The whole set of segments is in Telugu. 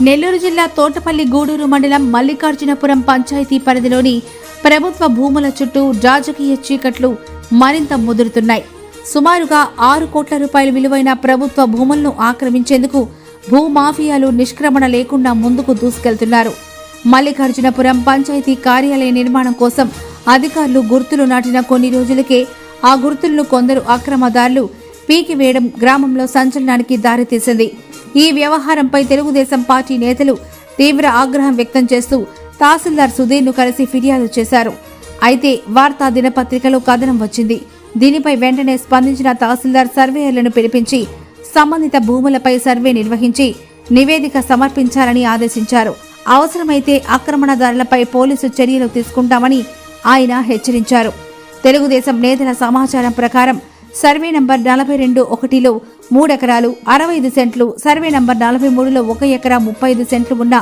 నెల్లూరు జిల్లా తోటపల్లి గూడూరు మండలం మల్లికార్జునపురం పంచాయతీ పరిధిలోని ప్రభుత్వ భూముల చుట్టూ రాజకీయ చీకట్లు మరింత ముదురుతున్నాయి. సుమారుగా ఆరు కోట్ల రూపాయల విలువైన ప్రభుత్వ భూములను ఆక్రమించేందుకు భూమాఫియాలు నిష్క్రమణ లేకుండా ముందుకు దూసుకెళ్తున్నారు. మల్లికార్జునపురం పంచాయతీ కార్యాలయ నిర్మాణం కోసం అధికారులు గుర్తులు నాటిన కొన్ని రోజులకే ఆ గుర్తులను కొందరు అక్రమదారులు పీకివేయడం గ్రామంలో సంచలనానికి దారితీసింది. ఈ వ్యవహారంపై తెలుగుదేశం పార్టీ నేతలు తీవ్ర ఆగ్రహం వ్యక్తం చేస్తూ తహసీల్దార్ సుధీర్ను కలిసి ఫిర్యాదు చేశారు. అయితే వార్తా దినపత్రికలో కథనం వచ్చింది. దీనిపై వెంటనే స్పందించిన తహసీల్దార్ సర్వేయర్లను పిలిపించి సంబంధిత భూములపై సర్వే నిర్వహించి నివేదిక సమర్పించాలని ఆదేశించారు. అవసరమైతే ఆక్రమణదారులపై పోలీసు చర్యలు తీసుకుంటామని ఆయన హెచ్చరించారు. తెలుగుదేశం నేతల సమాచారం ప్రకారం సర్వే నంబర్ నలభై రెండు ఒకటిలో మూడెకరాలు అరవై ఐదు సెంట్లు సర్వే నంబర్ నలభై మూడులో ఒక ఎకరా ముప్పై ఐదు సెంట్లు ఉన్న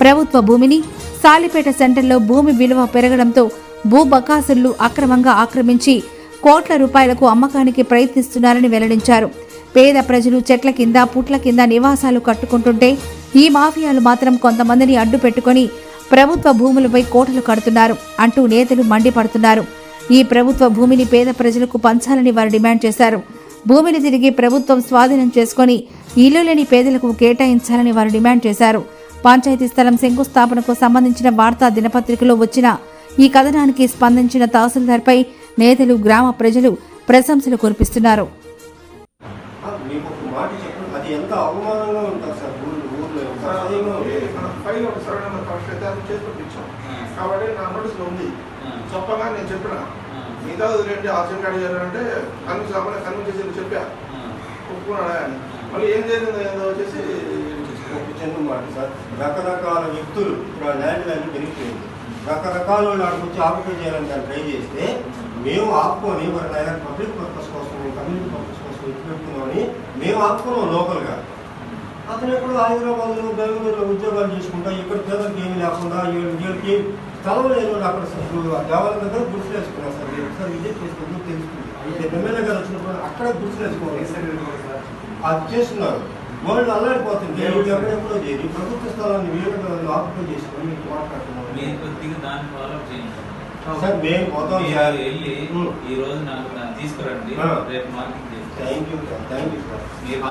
ప్రభుత్వ భూమిని సాలిపేట సెంటర్లో భూమి విలువ పెరగడంతో భూ బకాసులు అక్రమంగా ఆక్రమించి కోట్ల రూపాయలకు అమ్మకానికి ప్రయత్నిస్తున్నారని వెల్లడించారు. పేద ప్రజలు చెట్ల కింద పుట్ల కింద నివాసాలు కట్టుకుంటుంటే ఈ మాఫియాలు మాత్రం కొంతమందిని అడ్డు పెట్టుకొని ప్రభుత్వ భూములపై కోటలు కడుతున్నారు అంటూ నేతలు మండిపడుతున్నారు. ఈ ప్రభుత్వ భూమిని పేద ప్రజలకు పంచాలని వారు డిమాండ్ చేశారు. భూమిని తిరిగి ప్రభుత్వం స్వాధీనం చేసుకొని ఇల్లు లేని పేదలకు కేటాయించాలని వారు డిమాండ్ చేశారు. పంచాయతీ స్థలం శంకుస్థాపనకు సంబంధించిన వార్తా దినపత్రికలో వచ్చిన ఈ కథనానికి స్పందించిన తహసీల్దార్పై నేతలు గ్రామ ప్రజలు ప్రశంసలు కురిపిస్తున్నారు. మీకు ఒక మాట చెప్పండి అది ఎంత అవమానంగా ఉంటుంది సార్? అసహ్యంగా ఉంటుంది. మన ఫైల్ ఒక అయితే అది చేసి పంపించాం. కాబట్టి నా నోటీస్లో ఉంది. చెప్పగా నేను చెప్పిన. మిగతా వదిలేండి ఆర్జెంట్ అడిగారు అంటే కన్విన్స్ కాకుండా కన్విన్స్ చేసి చెప్పా. ఒప్పుకున్నాడా అని. మళ్ళీ ఏం జరిగిందో ఏదో వచ్చేసి చిన్న మాట సార్. రకరకాల వ్యక్తులు ఇప్పుడు ఆ ల్యాండ్ వాల్యూ పెరిగిపోయింది రకరకాల వాళ్ళు అక్కడికి వచ్చి ఆక్యుపై చేయాలని దాన్ని ట్రై చేస్తే మేము ఆపుకొని మరి ఆయన పబ్లిక్ పర్పస్ కోసం కమ్యూనిటీ పర్పస్ పెట్టుకున్నామని మేము అనుకున్నాం లోకల్గా. అతను ఎప్పుడు హైదరాబాద్లో బెంగళూరులో ఉద్యోగాలు చేసుకుంటా ఇక్కడ పేదలకు ఏమి లేకుండా వీళ్ళ- వీళ్ళకి స్థలం లేని వాళ్ళు అక్కడ దేవాలయం దగ్గర గుర్తులు వేసుకున్నారు సార్. విజయ్ ఒకసారి విజిట్ చేసుకుంటూ తెలుసుకుంది. ఎమ్మెల్యే గారు వచ్చినప్పుడు అక్కడ గుర్తులు వేసుకోవాలి అది చేస్తున్నారు. వాళ్ళు అల్లాడిపోతుంది. వీళ్ళు ఎక్కడెక్కడో ప్రభుత్వ స్థలాన్ని వీళ్ళు ఆక్యుపై చేసుకొని మీకు మాట్లాడుతున్నారు సార్ మేము పోతాం సార్. వెళ్ళి. ఈ రోజు నాకు తీసుకురండి. రేపు మార్కింగ్ చేస్తాను. Thank you thank you sir.